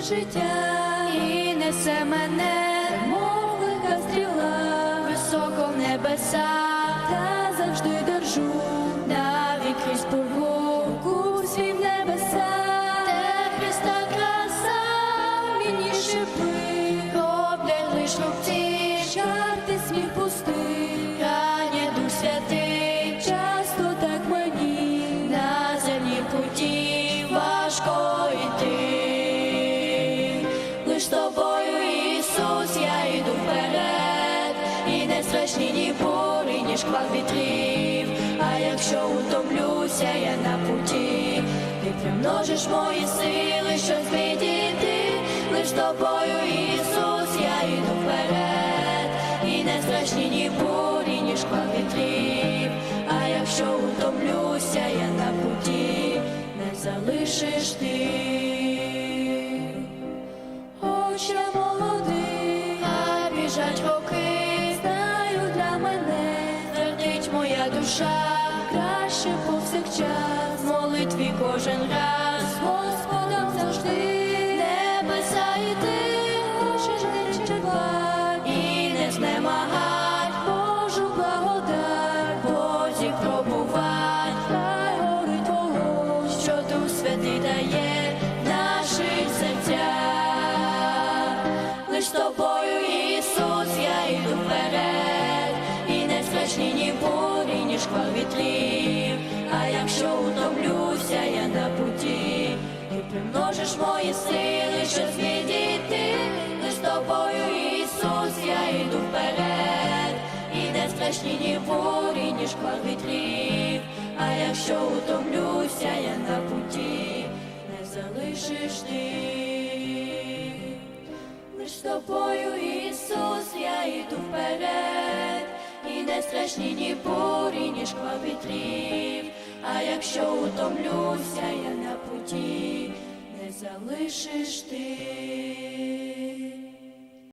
життя. І несе мене, мов лика стріла, високо в небеса, та завжди держу навік крізь пургу, курс свій в небеса, де Христа краса, мені шипи, роблять лиш рубці, жарти сміх з тобою, Ісус, я йду вперед, і не страшні ні бурі, ні шквал вітрів. А якщо утомлюся, я на путі, ти примножиш мої сили, що звідіти. Лиш тобою, Ісус, я йду вперед, і не страшні ні бурі, ні шквал вітрів. А якщо утомлюся, я на путі, не залишиш ти. Я молодий, а біжать роки, знаю для мене, твердить моя душа, краще повсякчас, молитві кожен раз, Господом завжди, небеса йти, хочеш не чекать і не знемагать. Божу благодать, Бозі пробувать, хай горить вогонь, що Дух Святий дає З тобою, Ісус, я йду вперед, і не страшні ні бурі, ні шквал вітрів. А якщо утомлюся, я на путі, ти примножиш мої сили, що звідіти. Лиш з тобою, Ісус, я йду вперед, і не страшні ні бурі, ні шквал вітрів. А якщо утомлюся, я на путі, не залишиш ти. Тобою, Ісус, я йду вперед, і не страшні ні бурі, ні шква вітрів. А якщо утомлюся, я на путі, не залишиш ти.